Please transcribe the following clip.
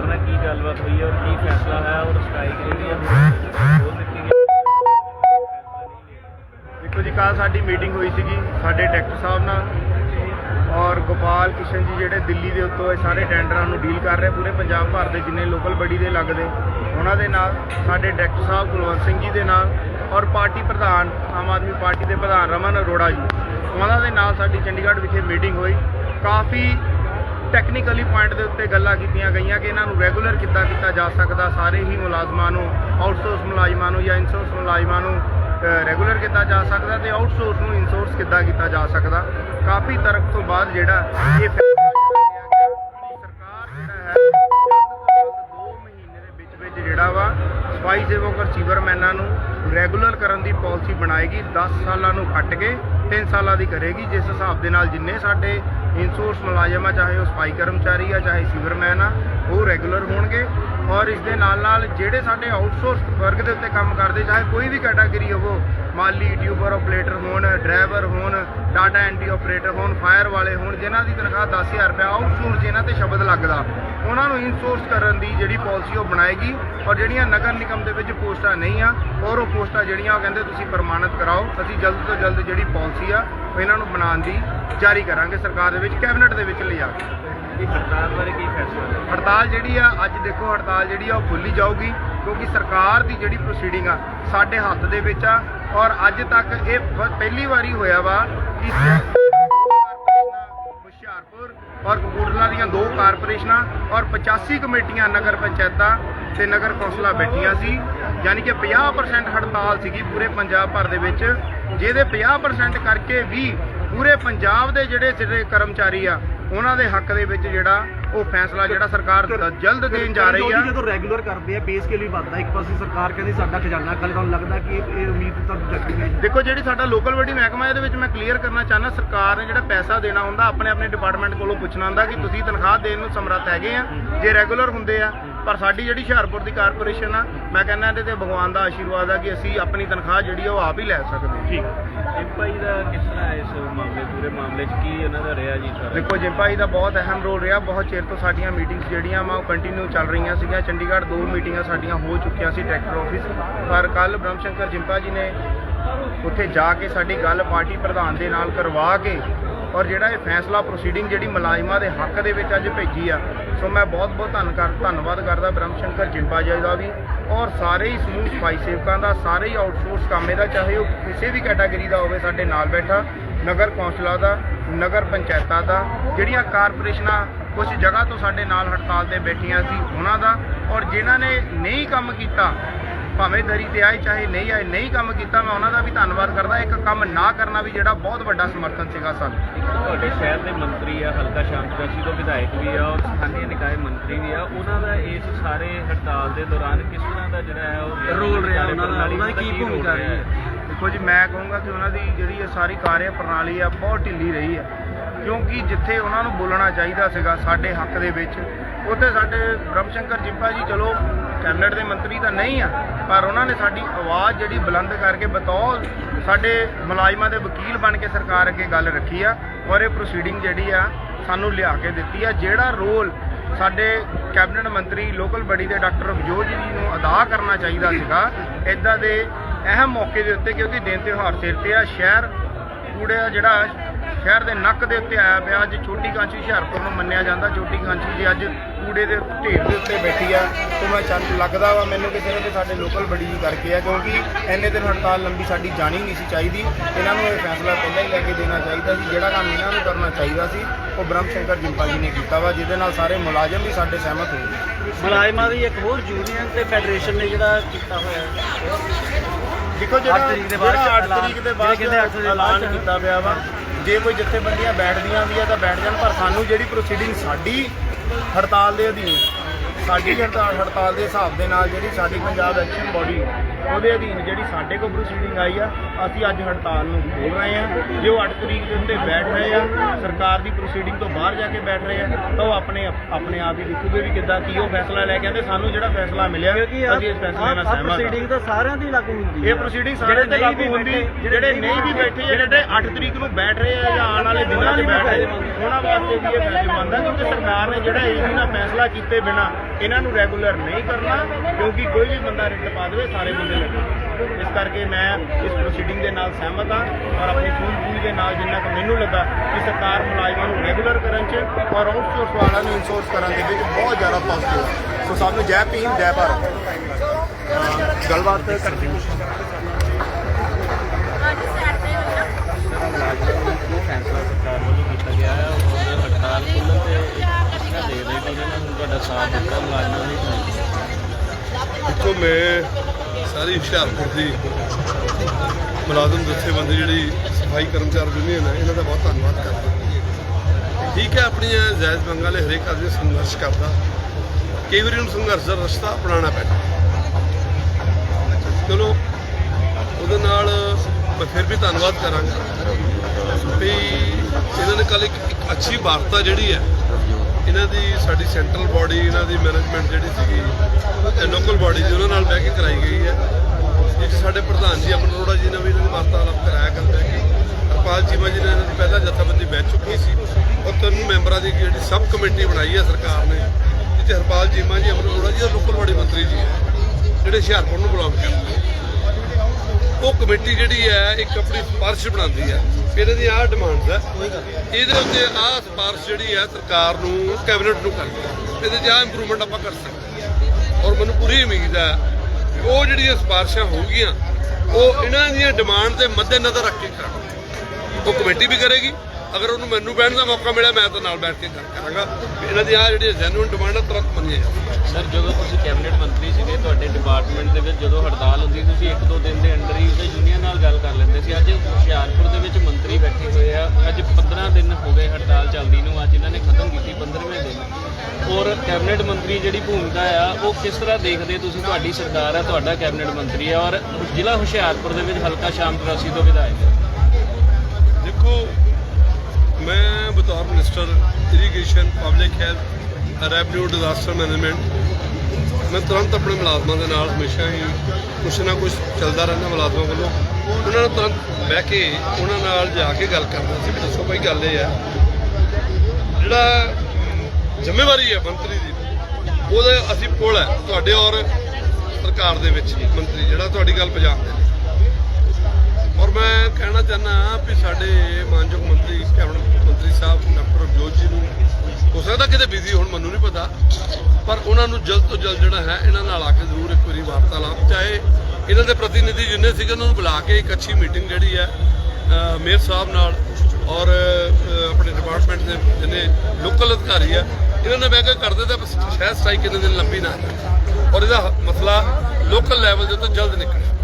ਸਰਕਾਰ ਨਾਲ ਕੀ ਗੱਲਬਾਤ ਹੋਈ ਹੈ ਔਰ ਕੀ ਫੈਸਲਾ ਹੈ ਔਰ ਸਟ੍ਰਾਈਕ ਜਿਹੜੀ ਹੈ ਦੇਖੋ ਜੀ ਕੱਲ ਸਾਡੀ ਮੀਟਿੰਗ ਹੋਈ ਸੀਗੀ ਸਾਡੇ ਡਾਇਰੈਕਟਰ ਸਾਹਿਬ ਨਾਲ ਔਰ ਗੋਪਾਲ ਕਿਸ਼ਨ ਜੀ ਜਿਹੜੇ ਦਿੱਲੀ ਦੇ ਉੱਤੋਂ ਇਹ ਸਾਰੇ ਟੈਂਡਰਾਂ ਨੂੰ ਡੀਲ ਕਰ ਰਹੇ, ਪੂਰੇ ਪੰਜਾਬ ਭਰ ਦੇ ਜਿੰਨੇ ਲੋਕਲ ਬੜੀ ਦੇ ਲੱਗਦੇ, ਉਹਨਾਂ ਦੇ ਨਾਲ, ਸਾਡੇ ਡਾਇਰੈਕਟਰ ਸਾਹਿਬ ਕੁਲਵੰਤ ਸਿੰਘ ਜੀ ਦੇ ਨਾਲ ਔਰ ਪਾਰਟੀ ਪ੍ਰਧਾਨ, ਆਮ ਆਦਮੀ ਪਾਰਟੀ ਦੇ ਪ੍ਰਧਾਨ ਰਮਨ ਅਰੋੜਾ ਜੀ, ਉਹਨਾਂ ਦੇ ਨਾਲ ਸਾਡੀ ਚੰਡੀਗੜ੍ਹ ਵਿਖੇ ਮੀਟਿੰਗ ਹੋਈ। ਕਾਫੀ ਟੈਕਨੀਕਲੀ ਪੁਆਇੰਟ ਦੇ ਉੱਤੇ ਗੱਲਾਂ ਕੀਤੀਆਂ ਗਈਆਂ ਕਿ ਇਹਨਾਂ ਨੂੰ ਰੈਗੂਲਰ ਕਿੱਦਾਂ ਕੀਤਾ ਜਾ ਸਕਦਾ, ਸਾਰੇ ਹੀ ਮੁਲਾਜ਼ਮਾਂ ਨੂੰ ਆਊਟਸੋਰਸ ਮੁਲਾਜ਼ਮਾਂ ਨੂੰ ਜਾਂ ਇਨਸੋਰਸ ਮੁਲਾਜ਼ਮਾਂ ਨੂੰ ਰੈਗੂਲਰ ਕੀਤਾ ਜਾ ਸਕਦਾ ਤੇ ਆਊਟਸੋਰਸ ਨੂੰ ਇਨਸੋਰਸ ਕਿੱਦਾਂ ਕੀਤਾ ਜਾ ਸਕਦਾ। ਕਾਫੀ ਤਰਕ ਤੋਂ ਬਾਅਦ ਜਿਹੜਾ ਇਹ ਫੈਸਲਾ ਸਰਕਾਰ ਜਿਹੜਾ ਹੈ 2 ਮਹੀਨੇ ਦੇ ਵਿੱਚ ਵਿੱਚ ਜਿਹੜਾ ਵਾ, ਸਫ਼ਾਈ ਸੇਵਕ ਔਰ ਸੀਵਰਮੈਨਾਂ ਨੂੰ ਰੈਗੂਲਰ ਕਰਨ ਦੀ ਪਾਲਿਸੀ ਬਣਾਏਗੀ 10 ਸਾਲਾਂ ਨੂੰ ਕੱਟ ਕੇ 3 ਸਾਲਾਂ ਦੀ ਕਰੇਗੀ, ਜਿਸ ਹਿਸਾਬ ਦੇ ਨਾਲ ਜਿੰਨੇ ਸਾਡੇ ਇਨਸੋਰਸ ਮੁਲਾਜ਼ਮ ਆ ਚਾਹੇ ਉਹ ਸਫ਼ਾਈ ਕਰਮਚਾਰੀ ਆ ਚਾਹੇ ਸੀਵਰਮੈਨ ਆ ਉਹ ਰੈਗੂਲਰ ਹੋਣਗੇ। ਔਰ ਇਸ ਦੇ ਨਾਲ ਨਾਲ ਜਿਹੜੇ ਸਾਡੇ ਆਊਟਸੋਰਸ ਵਰਗ ਦੇ ਉੱਤੇ ਕੰਮ ਕਰਦੇ, ਚਾਹੇ ਕੋਈ ਵੀ ਕੈਟਾਗਰੀ ਹੋਵੋ, ਮਾਲੀ ਟਿਊਬਰ ਆਪਰੇਟਰ ਹੋਣ ਡਰਾਈਵਰ ਹੋਣ ਡਾਟਾ ਐਂਟਰੀ ਆਪਰੇਟਰ ਹੋਣ ਫਾਇਰ ਵਾਲੇ ਹੋਣ, ਜਿਨ੍ਹਾਂ ਦੀ ਤਨਖਾਹ 10000 ਰੁਪਏ ਆਊਟਸੋਰਸ ਜਿਨ੍ਹਾਂ ਤੇ ਸ਼ਬਦ ਲੱਗਦਾ, ਉਹਨਾਂ ਨੂੰ ਇਨਸੋਰਸ ਕਰਨ ਦੀ ਜਿਹੜੀ ਪਾਲਿਸੀ ਉਹ ਬਣਾਏਗੀ ਔਰ ਜਿਹੜੀਆਂ ਨਗਰ ਨਿਗਮ ਦੇ ਵਿੱਚ ਪੋਸਟਾਂ ਨਹੀਂ ਆ, ਔਰ ਉਹ ਪੋਸਟਾਂ ਜਿਹੜੀਆਂ ਉਹ ਕਹਿੰਦੇ ਤੁਸੀਂ ਪ੍ਰਮਾਣਿਤ ਕਰਾਓ, ਅਸੀਂ ਜਲਦ ਤੋਂ ਜਲਦ ਜਿਹੜੀ ਪਾਲਿਸੀ ਆ, ਉਹ ਇਹਨਾਂ ਨੂੰ ਬਣਾਉਣ ਦੀ ਜਾਰੀ ਕਰਾਂਗੇ, ਸਰਕਾਰ ਦੇ ਵਿੱਚ ਕੈਬਨਿਟ ਦੇ ਵਿੱਚ ਲਿਜਾ ਕੇ। ਇਹ ਹੜਤਾਲ ਬਾਰੇ ਕੀ ਫੈਸਲਾ ਹੈ ਹੜਤਾਲ ਜਿਹੜੀ ਆ, ਅੱਜ ਦੇਖੋ ਹੜਤਾਲ ਜਿਹੜੀ ਆ, ਉਹ ਖੁੱਲੀ ਜਾਊਗੀ, ਕਿਉਂਕਿ ਸਰਕਾਰ ਦੀ ਜਿਹੜੀ ਪ੍ਰੋਸੀਡਿੰਗ ਆ, ਸਾਡੇ ਹੱਥ ਦੇ ਵਿੱਚ ਆ, ਔਰ ਅੱਜ ਤੱਕ ਇਹ ਪਹਿਲੀ ਵਾਰੀ ਹੋਇਆ ਵਾ ਕਿ ਹੁਸ਼ਿਆਰਪੁਰ ਔਰ ਕਪੂਰਥਲਾ ਦੀਆਂ ਦੋ ਕਾਰਪੋਰੇਸ਼ਨਾਂ ਔਰ 85 ਕਮੇਟੀਆਂ ਨਗਰ ਪੰਚਾਇਤਾਂ ਤੇ ਨਗਰ ਕੌਂਸਲਾਂ ਬੈਠੀਆਂ ਸੀ, ਯਾਨੀ ਕਿ 50% ਹੜਤਾਲ ਸੀਗੀ ਪੂਰੇ ਪੰਜਾਬ ਭਰ ਦੇ ਵਿੱਚ, ਜਿਹਦੇ 50% ਕਰਕੇ ਵੀ ਪੂਰੇ ਪੰਜਾਬ ਦੇ ਜਿਹੜੇ ਜਿਹੜੇ ਕਰਮਚਾਰੀ ਆ ਉਹਨਾਂ ਦੇ ਹੱਕ ਦੇ ਵਿੱਚ ਜਿਹੜਾ ਉਹ ਫੈਸਲਾ ਜਿਹੜਾ ਸਰਕਾਰ ਜਲਦ ਦੇਣ ਜਾ ਰਹੀ ਆ। ਜਦੋਂ ਰੈਗੂਲਰ ਕਰਦੇ ਆ ਪੇ ਸਕੇਲ ਵੀ ਵੱਧਦਾ ਇੱਕ ਪਾਸੇ ਸਰਕਾਰ ਕਹਿੰਦੀ ਸਾਡਾ ਖਜ਼ਾਨਾ ਕੱਲ ਤੁਹਾਨੂੰ ਲੱਗਦਾ ਕਿ ਇਹ ਉਮੀਦ ਤਾਂ ਜੱਗੀ ਹੈ ਦੇਖੋ ਜਿਹੜੀ ਸਾਡਾ ਲੋਕਲ ਬਡੀ ਮਹਿਕਮਾ ਇਹਦੇ ਵਿੱਚ ਮੈਂ ਕਲੀਅਰ ਕਰਨਾ ਚਾਹੁੰਦਾ ਸਰਕਾਰ ਨੇ ਜਿਹੜਾ ਪੈਸਾ ਦੇਣਾ ਹੁੰਦਾ ਆਪਣੇ ਆਪਣੇ ਡਿਪਾਰਟਮੈਂਟ ਕੋਲੋਂ ਪੁੱਛਣਾ ਹੁੰਦਾ ਕਿ ਤੁਸੀਂ ਤਨਖਾਹ ਦੇਣ ਨੂੰ ਸਮਰੱਥ ਹੈਗੇ ਆ ਜੇ ਰੈਗੂਲਰ ਹੁੰਦੇ ਆ ਪਰ ਸਾਡੀ ਜਿਹੜੀ ਹੁਸ਼ਿਆਰਪੁਰ ਦੀ ਕਾਰਪੋਰੇਸ਼ਨ ਆ ਮੈਂ ਕਹਿੰਦਾ ਇਹਦੇ ਤੇ ਭਗਵਾਨ ਦਾ ਆਸ਼ੀਰਵਾਦ ਆ ਕਿ ਅਸੀਂ ਆਪਣੀ ਤਨਖਾਹ ਜਿਹੜੀ ਉਹ ਆਪ ਹੀ ਲੈ ਸਕਦੇ ਹਾਂ। ਠੀਕ। ਭਾਈ ਦਾ ਕਿਸ ਤਰ੍ਹਾਂ ਇਸ ਮਾਮਲੇ ਪੂਰੇ ਮਾਮਲੇ 'ਚ ਕੀ ਉਹਨਾਂ ਦਾ ਰਿਹਾ ਜੀ ਸਾਰਾ? ਦੇਖੋ ਜਿੰਪਾਈ ਦਾ ਬਹੁਤ ਅਹਿਮ ਰੋਲ ਰਿਹਾ ਬਹੁਤ ਚਿਰ ਤੋਂ ਸਾਡੀਆਂ ਮੀਟਿੰਗਸ ਜਿਹੜੀਆਂ ਵਾ ਉਹ ਕੰਟੀਨਿਊ ਚੱਲ ਰਹੀਆਂ ਸੀਗੀਆਂ। ਚੰਡੀਗੜ੍ਹ ਦੋ ਮੀਟਿੰਗਾਂ ਸਾਡੀਆਂ ਹੋ ਚੁੱਕੀਆਂ ਸੀ ਡਾਇਰੈਕਟਰ ਆਫਿਸ ਪਰ ਕੱਲ ਬ੍ਰਹਮ ਸ਼ੰਕਰ ਜਿੰਪਾ ਜੀ ਨੇ ਉੱਥੇ ਜਾ ਕੇ ਸਾਡੀ ਗੱਲ ਪਾਰਟੀ ਪ੍ਰਧਾਨ ਦੇ ਨਾਲ ਕਰਵਾ ਕੇ ਔਰ ਜਿਹੜਾ ਇਹ ਫੈਸਲਾ ਪ੍ਰੋਸੀਡਿੰਗ ਜਿਹੜੀ ਮੁਲਾਜ਼ਮਾਂ ਦੇ ਹੱਕ ਦੇ ਵਿੱਚ ਅੱਜ ਭੇਜੀ ਆ, ਸੋ ਮੈਂ ਬਹੁਤ ਬਹੁਤ ਧੰਨ ਕਰ ਧੰਨਵਾਦ ਕਰਦਾ ਬ੍ਰਹਮ ਸ਼ੰਕਰ ਜਿੰਪਾ ਜੀ ਦਾ ਵੀ। ਔਰ ਸਾਰੇ ਹੀ ਸਮੂਹ ਸਫ਼ਾਈ ਸੇਵਕਾਂ ਦਾ, ਸਾਰੇ ਹੀ ਆਊਟਸੋਰਸ ਕੰਮ ਇਹਦਾ ਚਾਹੇ ਉਹ ਕਿਸੇ ਵੀ ਕੈਟਾਗਰੀ ਦਾ ਹੋਵੇ ਸਾਡੇ ਨਾਲ ਬੈਠਾ, ਨਗਰ ਕੌਂਸਲਾਂ ਦਾ, ਨਗਰ ਪੰਚਾਇਤਾਂ ਦਾ, ਜਿਹੜੀਆਂ ਕਾਰਪੋਰੇਸ਼ਨਾਂ ਕੁਝ ਜਗ੍ਹਾ ਤੋਂ ਸਾਡੇ ਨਾਲ ਹੜਤਾਲ ਤੇ ਬੈਠੀਆਂ ਸੀ, ਉਹਨਾਂ ਦਾ। ਔਰ ਜਿਨ੍ਹਾਂ ਨੇ ਨਹੀਂ ਕੰਮ ਕੀਤਾ ਭਾਵੇਂ ਦਰੀ ਤੇ ਆਏ ਚਾਹੇ ਨਹੀਂ ਆਏ ਨਹੀਂ ਕੰਮ ਕੀਤਾ ਮੈਂ ਉਹਨਾਂ ਦਾ ਵੀ ਧੰਨਵਾਦ ਕਰਦਾ। ਇੱਕ ਕੰਮ ਨਾ ਕਰਨਾ ਵੀ ਜਿਹੜਾ ਬਹੁਤ ਵੱਡਾ ਸਮਰਥਨ ਸੀਗਾ ਸਾਨੂੰ। ਤੁਹਾਡੇ ਸ਼ਹਿਰ ਦੇ ਮੰਤਰੀ ਆ ਹਲਕਾ ਸ਼ਾਂਤਗਾਸੀ ਤੋਂ ਵਿਧਾਇਕ ਵੀ ਆ ਔਰ ਸਥਾਨੀ ਨਿਕਾਏ ਮੰਤਰੀ ਵੀ ਆ ਉਹਨਾਂ ਦਾ ਇਸ ਸਾਰੇ ਹੜਤਾਲ ਦੇ ਦੌਰਾਨ ਕਿਸ ਤਰ੍ਹਾਂ ਦਾ ਜਿਹੜਾ ਹੈ ਉਹ ਰੋਲ ਰਿਹਾ ਉਹਨਾਂ ਦਾ, ਉਹਨਾਂ ਦੀ ਕੀ ਭੂਮਿਕਾ ਰਿਹਾ ਰਹੀ ਹੈ? ਦੇਖੋ ਜੀ ਮੈਂ ਕਹੂੰਗਾ ਕਿ ਉਹਨਾਂ ਦੀ ਜਿਹੜੀ ਇਹ ਸਾਰੀ ਕਾਰਜ ਪ੍ਰਣਾਲੀ ਆ ਬਹੁਤ ਢਿੱਲੀ ਰਹੀ ਹੈ ਕਿਉਂਕਿ ਜਿੱਥੇ ਉਹਨਾਂ ਨੂੰ ਬੋਲਣਾ ਚਾਹੀਦਾ ਸੀਗਾ ਸਾਡੇ ਹੱਕ ਦੇ ਵਿੱਚ ਉੱਥੇ ਸਾਡੇ ਬ੍ਰਹਮ ਸ਼ੰਕਰ ਜਿੰਪਾ ਜੀ ਚਲੋ ਕੈਬਨਿਟ ਦੇ ਮੰਤਰੀ ਤਾਂ ਨਹੀਂ ਆ ਪਰ ਉਹਨਾਂ ਨੇ ਸਾਡੀ ਆਵਾਜ਼ ਜਿਹੜੀ ਬੁਲੰਦ ਕਰਕੇ ਬਤੌਰ ਸਾਡੇ ਮੁਲਾਜ਼ਮਾਂ ਦੇ ਵਕੀਲ ਬਣ ਕੇ ਸਰਕਾਰ ਅੱਗੇ ਗੱਲ ਰੱਖੀ ਆ ਔਰ ਇਹ ਪ੍ਰੋਸੀਡਿੰਗ ਜਿਹੜੀ ਆ ਸਾਨੂੰ ਲਿਆ ਕੇ ਦਿੱਤੀ ਆ। ਜਿਹੜਾ ਰੋਲ ਸਾਡੇ ਕੈਬਨਿਟ ਮੰਤਰੀ ਲੋਕਲ ਬੜੀ ਦੇ ਡਾਕਟਰ ਅਭਜੋਤ ਜੀ ਨੂੰ ਅਦਾ ਕਰਨਾ ਚਾਹੀਦਾ ਸੀਗਾ ਇਦਾਂ ਦੇ ਅਹਿਮ ਮੌਕੇ ਦੇ ਉੱਤੇ ਕਿਉਂਕਿ ਦਿਨ ਤਿਉਹਾਰ ਸਿਰ ਤੇ ਆ, ਸ਼ਹਿਰ ਕੂੜੇ ਦਾ ਜਿਹੜਾ ਸ਼ਹਿਰ ਦੇ ਨੱਕ ਦੇ ਉੱਤੇ ਆਇਆ ਪਿਆ। ਅੱਜ ਛੋਟੀ ਕਾਂਚੀ ਹੁਸ਼ਿਆਰਪੁਰ ਨੂੰ ਮੰਨਿਆ ਜਾਂਦਾ। ਛੋਟੀ ਕਾਂਚੀ ਜੀ ਅੱਜ ਕੂੜੇ ਦੇ ਢੇਰ ਦੇ ਉੱਤੇ ਬੈਠੀ ਆ। ਤੋਂ ਮੈਂ ਚੰਦ ਲੱਗਦਾ ਵਾ ਮੈਨੂੰ ਕਿਸੇ ਨੇ ਕਿ ਸਾਡੇ ਲੋਕਲ ਬੜੀ ਜੀ ਕਰਕੇ ਆ ਕਿਉਂਕਿ ਇੰਨੇ ਦਿਨ ਹੜਤਾਲ ਲੰਬੀ ਸਾਡੀ ਜਾਣੀ ਨਹੀਂ ਸੀ ਚਾਹੀਦੀ। ਇਹਨਾਂ ਨੂੰ ਇਹ ਫੈਸਲਾ ਪਹਿਲਾਂ ਹੀ ਲੈ ਕੇ ਦੇਣਾ ਚਾਹੀਦਾ ਸੀ। ਜਿਹੜਾ ਕੰਮ ਇਹਨਾਂ ਨੂੰ ਕਰਨਾ ਚਾਹੀਦਾ ਸੀ ਉਹ ਬ੍ਰਹਮ ਸ਼ੰਕਰ ਜਿੰਪਾ ਜੀ ਨੇ ਕੀਤਾ ਵਾ ਜਿਹਦੇ ਨਾਲ ਸਾਰੇ ਮੁਲਾਜ਼ਮ ਵੀ ਸਾਡੇ ਸਹਿਮਤ ਹੋਏ। ਮੁਲਾਜ਼ਮਾਂ ਦੀ ਇੱਕ ਹੋਰ ਯੂਨੀਅਨ ਤੇ ਫੈਡਰੇਸ਼ਨ ਨੇ ਜਿਹੜਾ ਕੀਤਾ ਹੋਇਆ। ਹੈ ਦੇਖੋ ਜਿਹੜਾ ਅੱਠ ਤਰੀਕ ਦੇ ਬਾਅਦ ਜਿਹੜਾ ਅੱਠ ਐਲਾਨ- ਤਰੀਕ ਦੇ ਬਾਅਦ ਜਿਹੜੇ ਕਹਿੰਦੇ ਅੱਠ ਤਰੀਕ ਦੇ ਬਾਅਦ ਐਲਾਨ ਕੀਤਾ ਪਿਆ ਵਾ ਜੇ ਕੋਈ ਜਥੇਬੰਦੀਆਂ ਬੈਠਦੀਆਂ ਵੀ ਆ ਤਾਂ ਬੈਠ ਜਾਣ, ਪਰ ਸਾਨੂੰ ਜਿਹੜੀ ਪ੍ਰੋਸੀਡਿੰਗ ਸਾਡੀ ਹੜਤਾਲ ਦੇ ਅਧੀਨ ਸਾਡੀ ਹੜਤਾਲ ਹੜਤਾਲ ਦੇ ਹਿਸਾਬ ਦੇ ਨਾਲ ਜਿਹੜੀ ਸਾਡੀ ਪੰਜਾਬ ਐਕਸ਼ਨ ਬੋਡੀ ਉਹਦੇ ਅਧੀਨ ਜਿਹੜੀ ਸਾਡੇ ਕੋਲ ਪ੍ਰੋਸੀਡਿੰਗ ਆਈ ਆ ਅਸੀਂ ਅੱਜ ਹੜਤਾਲ ਨੂੰ ਖੋਲ ਰਹੇ ਆ ਜੇ ਉਹ 8 ਤਰੀਕ ਦੇ ਉੱਤੇ ਬੈਠ ਰਹੇ ਆ ਸਰਕਾਰ ਦੀ ਪ੍ਰੋਸੀਡਿੰਗ ਤੋਂ ਬਾਹਰ ਜਾ ਕੇ ਬੈਠ ਰਹੇ ਆ ਤਾਂ ਉਹ ਆਪਣੇ ਆਪਣੇ ਆਪ ਹੀ ਦੇਖੂਗੇ ਵੀ ਕਿੱਦਾਂ ਕੀ ਉਹ ਫੈਸਲਾ ਲੈ ਕੇ ਆਂਦੇ ਸਾਨੂੰ ਜਿਹੜਾ ਫੈਸਲਾ ਮਿਲਿਆ ਅਸੀਂ ਇਸ ਫੈਸਲੇ ਨਾਲ ਸਹਿਮਤ ਹਾਂ। ਪ੍ਰੋਸੀਡਿੰਗ ਤਾਂ ਸਾਰਿਆਂ ਦੀ ਲਾਗੂ ਹੁੰਦੀ ਇਹ ਪ੍ਰੋਸੀਡਿੰਗ ਸਾਰੇ ਜਿਹੜੇ ਨਹੀਂ ਵੀ ਲਾਗੂ ਹੁੰਦੀ ਜਿਹੜੇ ਨਹੀਂ ਵੀ ਬੈਠੇ ਜਿਹੜੇ 8 ਤਰੀਕ ਨੂੰ ਬੈਠ ਰਹੇ ਆ ਜਾਂ ਆਉਣ ਵਾਲੇ ਦਿਨਾਂ 'ਚ ਬੈਠ ਰਹੇ ਆ, ਉਹਨਾਂ ਵਾਸਤੇ ਵੀ ਇਹ ਫਾਇਦੇਮੰਦ ਹੈ ਕਿਉਂਕਿ ਸਰਕਾਰ ਨੇ ਜਿਹੜਾ ਇਹ ਵੀ ਨਾ ਫੈਸਲਾ ਕੀਤੇ ਬਿਨਾ ਇਹਨਾਂ ਨੂੰ ਰੈਗੂਲਰ ਨਹੀਂ ਕਰਨਾ ਕਿਉਂਕਿ ਕੋਈ ਵੀ ਬੰਦਾ ਰਿਟ ਪਾ ਦੇਵੇ ਸਾਰੇ ਬੰਦੇ ਲੱਗਣਗੇ ਇਸ ਕਰਕੇ ਮੈਂ ਇਸ ਪ੍ਰੋਸੀਡਿੰਗ ਦੇ ਨਾਲ ਸਹਿਮਤ ਹਾਂ ਔਰ ਆਪਣੀ ਸੂਝ-ਬੂਝ ਦੇ ਨਾਲ ਜਿੰਨਾ ਕੁ ਮੈਨੂੰ ਲੱਗਾ ਕਿ ਸਰਕਾਰ ਮੁਲਾਜ਼ਮਾਂ ਨੂੰ ਰੈਗੂਲਰ ਕਰਨ 'ਚ ਔਰ ਆਊਟਸੋਰਸ ਵਾਲਿਆਂ ਨੂੰ ਇਨਸੋਰਸ ਕਰਨ ਦੇ ਵਿੱਚ ਬਹੁਤ ਜ਼ਿਆਦਾ ਪੋਜ਼ਿਟਿਵ ਹੈ ਸੋ ਸਭ ਨੂੰ ਜੈ ਭੀਮ ਜੈ ਭਾਰਤ। ਗੱਲਬਾਤ ਕਰਦੇ ਹਾਂ। ਉਹ ਫੈਸਲਾ ਸਰਕਾਰ ਵੱਲੋਂ ਕੀਤਾ ਗਿਆ ਹੈ। ਉਹ ਹੜਤਾਲ ਖੋਲ੍ਹਣ ਤੇ ਦੇ ਰਹੇ ਨੇ ਉਹਨਾਂ ਨੂੰ। ਤੁਹਾਡਾ ਸਾਥ ਦਿੱਤਾ ਮੁਲਾਜ਼ਮਾਂ ਨੇ ਦੇਖੋ ਮੈਂ ਸਾਰੀ ਹੁਸ਼ਿਆਰਪੁਰ ਦੀ ਮੁਲਾਜ਼ਮ ਜਥੇਬੰਦੀ ਜਿਹੜੀ ਸਫ਼ਾਈ ਕਰਮਚਾਰੀ ਯੂਨੀਅਨ ਹੈ, ਇਹਨਾਂ ਦਾ ਬਹੁਤ ਧੰਨਵਾਦ ਕਰਦਾ। ਠੀਕ ਹੈ ਆਪਣੀਆਂ ਜਾਇਜ਼ ਮੰਗਾਂ ਲਈ ਹਰੇਕ ਆਦਮੀ ਸੰਘਰਸ਼ ਕਰਦਾ। ਕਈ ਵਾਰੀ ਉਹਨੂੰ ਸੰਘਰਸ਼ ਦਾ ਰਸਤਾ ਅਪਣਾਉਣਾ ਪੈਂਦਾ। ਚਲੋ, ਉਹਦੇ ਨਾਲ ਮੈਂ ਫਿਰ ਵੀ ਧੰਨਵਾਦ ਕਰਾਂਗਾ ਵੀ ਇਹਨਾਂ ਨੇ ਕੱਲ ਇੱਕ ਇੱਕ ਅੱਛੀ ਵਾਰਤਾ ਜਿਹੜੀ ਹੈ ਇਹਨਾਂ ਦੀ ਸਾਡੀ ਸੈਂਟਰਲ ਬਾਡੀ ਇਹਨਾਂ ਦੀ ਮੈਨੇਜਮੈਂਟ ਜਿਹੜੀ ਸੀਗੀ ਲੋਕਲ ਬਾਡੀ ਉਹਨਾਂ ਨਾਲ ਬਹਿ ਕੇ ਕਰਾਈ ਗਈ ਹੈ। ਜਿਸ ਸਾਡੇ ਪ੍ਰਧਾਨ ਜੀ ਅਮਨ ਅਰੋੜਾ ਜੀ ਨੇ ਵੀ ਇਹਨਾਂ ਦੀ ਵਾਰਤਾਲਾਪ ਕਰਾਇਆ ਕਰ ਬਹਿ ਕੇ ਹਰਪਾਲ ਚੀਮਾ ਜੀ ਨੇ ਇਹਨਾਂ ਦੀ ਪਹਿਲਾਂ ਜਥੇਬੰਦੀ ਬਹਿ ਚੁੱਕੀ ਸੀ। ਔਰ ਤਿੰਨ ਮੈਂਬਰਾਂ ਦੀ ਜਿਹੜੀ ਸਬ ਕਮੇਟੀ ਬਣਾਈ ਹੈ ਸਰਕਾਰ ਨੇ ਜਿਸ ਹਰਪਾਲ ਚੀਮਾ ਜੀ ਅਮਨ ਅਰੋੜਾ ਜੀ ਔਰ ਲੋਕਲ ਬਾਡੀ ਮੰਤਰੀ ਜੀ ਹੈ, ਜਿਹੜੇ ਹੁਸ਼ਿਆਰਪੁਰ ਨੂੰ ਬਿਲੋਂਗ ਕਰਦੇ ਉਹ ਕਮੇਟੀ ਜਿਹੜੀ ਹੈ, ਇੱਕ ਆਪਣੀ ਸਿਫਾਰਿਸ਼ ਬਣਾਉਂਦੀ ਹੈ। ਫਿਰ ਇਹਦੀ ਆਹ ਡਿਮਾਂਡ ਹੈ। ਇਹਦੇ ਉੱਤੇ ਆਹ ਸਿਫਾਰਿਸ਼ ਜਿਹੜੀ ਹੈ, ਸਰਕਾਰ ਨੂੰ ਕੈਬਨਿਟ ਨੂੰ ਕਰਨੀ ਹੈ। ਇਹਦੇ 'ਚ ਆਹ ਇੰਪਰੂਵਮੈਂਟ ਆਪਾਂ ਕਰ ਸਕਦੇ ਔਰ ਮੈਨੂੰ ਪੂਰੀ ਉਮੀਦ ਹੈ ਉਹ ਜਿਹੜੀਆਂ ਸਿਫਾਰਿਸ਼ਾਂ ਹੋਣਗੀਆਂ ਉਹ ਇਹਨਾਂ ਦੀਆਂ ਡਿਮਾਂਡ ਦੇ ਮੱਦੇਨਜ਼ਰ ਰੱਖ ਕੇ ਕਰਾਂਗੇ ਉਹ ਕਮੇਟੀ ਵੀ ਕਰੇਗੀ। ਅਗਰ ਉਹਨੂੰ ਮੈਨੂੰ ਬੈਠਣ ਦਾ ਮੌਕਾ ਮਿਲਿਆ, ਮੈਂ ਤਾਂ ਨਾਲ ਬੈਠ ਕੇ ਗੱਲ ਕਰਾਂਗਾ। ਇਹਨਾਂ ਦੀ ਆਹ ਜਿਹੜੀਆਂ ਜੈਨੂਇਨ ਡਿਮਾਂਡਾਂ ਤੁਰੰਤ ਮੰਨੀਆਂ ਜਾਣ ਸਰ, ਜਦੋਂ ਤੁਸੀਂ ਕੈਬਨਿਟ ਮੰਤਰੀ ਸੀਗੇ, ਤੁਹਾਡੇ ਜਦੋਂ ਹੜਤਾਲ ਹੁੰਦੀ ਤੁਸੀਂ ਇੱਕ ਦੋ ਦਿਨ ਦੇ ਅੰਡਰ ਹੀ ਉਹਦੇ ਯੂਨੀਅਨ ਨਾਲ ਗੱਲ ਕਰ ਲੈਂਦੇ ਸੀ। ਅੱਜ ਹੁਸ਼ਿਆਰਪੁਰ ਦੇ ਵਿੱਚ ਮੰਤਰੀ ਬੈਠੇ ਹੋਏ ਆ। ਅੱਜ 15 ਦਿਨ ਹੋ ਗਏ ਹੜਤਾਲ ਚੱਲਦੀ ਨੂੰ। ਅੱਜ ਇਹਨਾਂ ਨੇ ਖਤਮ ਕੀਤੀ 15ਵੇਂ ਦਿਨ। ਔਰ ਕੈਬਨਿਟ ਮੰਤਰੀ ਜਿਹੜੀ ਭੂਮਿਕਾ ਆ, ਉਹ ਕਿਸ ਤਰ੍ਹਾਂ ਦੇਖਦੇ ਤੁਸੀਂ? ਤੁਹਾਡੀ ਸਰਕਾਰ ਆ, ਤੁਹਾਡਾ ਕੈਬਨਿਟ ਮੰਤਰੀ ਆ ਔਰ ਜ਼ਿਲ੍ਹਾ ਹੁਸ਼ਿਆਰਪੁਰ ਦੇ ਵਿੱਚ ਹਲਕਾ ਸ਼ਾਮ ਚੁਰਾਸੀ ਤੋਂ ਵਿਧਾਇਕ ਦੇਖੋ, ਮੈਂ ਬਤੌਰ minister irrigation public health revenue disaster management ਮੈਂ ਤੁਰੰਤ ਆਪਣੇ ਮੁਲਾਜ਼ਮਾਂ ਦੇ ਨਾਲ ਹਮੇਸ਼ਾ ਹੀ ਕੁਛ ਨਾ ਕੁਛ ਚੱਲਦਾ ਰਹਿੰਦਾ ਮੁਲਾਜ਼ਮਾਂ ਵੱਲੋਂ। ਉਹਨਾਂ ਨਾਲ ਤੁਰੰਤ ਬਹਿ ਕੇ ਉਹਨਾਂ ਨਾਲ ਜਾ ਕੇ ਗੱਲ ਕਰਦਾ ਸੀ ਵੀ ਦੱਸੋ ਭਾਈ ਗੱਲ ਇਹ ਹੈ। ਜਿਹੜਾ ਜ਼ਿੰਮੇਵਾਰੀ ਹੈ ਮੰਤਰੀ ਦੀ, ਉਹਦੇ ਅਸੀਂ ਪੁੱਲ ਹੈ ਤੁਹਾਡੇ ਔਰ ਸਰਕਾਰ ਦੇ ਵਿੱਚ ਹੀ ਮੰਤਰੀ, ਜਿਹੜਾ ਤੁਹਾਡੀ ਗੱਲ ਪਛਾਣਦੇ ਨੇ। ਔਰ ਮੈਂ ਕਹਿਣਾ ਚਾਹੁੰਦਾ ਵੀ ਸਾਡੇ ਮਾਨਯੋਗ ਮੰਤਰੀ ਕੈਬਨਿਟ ਮੰਤਰੀ ਸਾਹਿਬ, ਡਾਕਟਰ ਅਵਜੋਤ ਜੀ ਨੂੰ ਹੋ ਸਕਦਾ ਕਿਤੇ ਬਿਜ਼ੀ ਹੋਣ, ਮੈਨੂੰ ਨਹੀਂ ਪਤਾ, ਪਰ ਉਹਨਾਂ ਨੂੰ ਜਲਦ ਤੋਂ ਜਲਦ ਜਿਹੜਾ ਹੈ, ਇਹਨਾਂ ਨਾਲ ਆ ਕੇ ਜ਼ਰੂਰ ਇੱਕ ਵਾਰੀ ਵਾਰਤਾਲਾਪ, ਚਾਹੇ ਇਹਨਾਂ ਦੇ ਪ੍ਰਤੀਨਿਧੀ ਜਿੰਨੇ ਸੀਗੇ, ਉਹਨਾਂ ਨੂੰ ਬੁਲਾ ਕੇ ਇੱਕ ਅੱਛੀ ਮੀਟਿੰਗ ਜਿਹੜੀ ਹੈ ਮੇਅਰ ਸਾਹਿਬ ਨਾਲ ਔਰ ਆਪਣੇ ਡਿਪਾਰਟਮੈਂਟ ਦੇ ਜਿੰਨੇ ਲੋਕਲ ਅਧਿਕਾਰੀ ਆ, ਇਹਨਾਂ ਨੇ ਬਹਿ ਕੇ ਕਰਦੇ ਤਾਂ ਸ਼ਾਇਦ ਸਟ੍ਰਾਈਕ ਕਿੰਨੇ ਦਿਨ ਲੰਬੀ ਨਾ ਔਰ ਇਹਦਾ ਮਸਲਾ ਲੋਕਲ ਲੈਵਲ ਦੇ ਉੱਤੇ ਜਲਦ ਨਿਕਲੇ।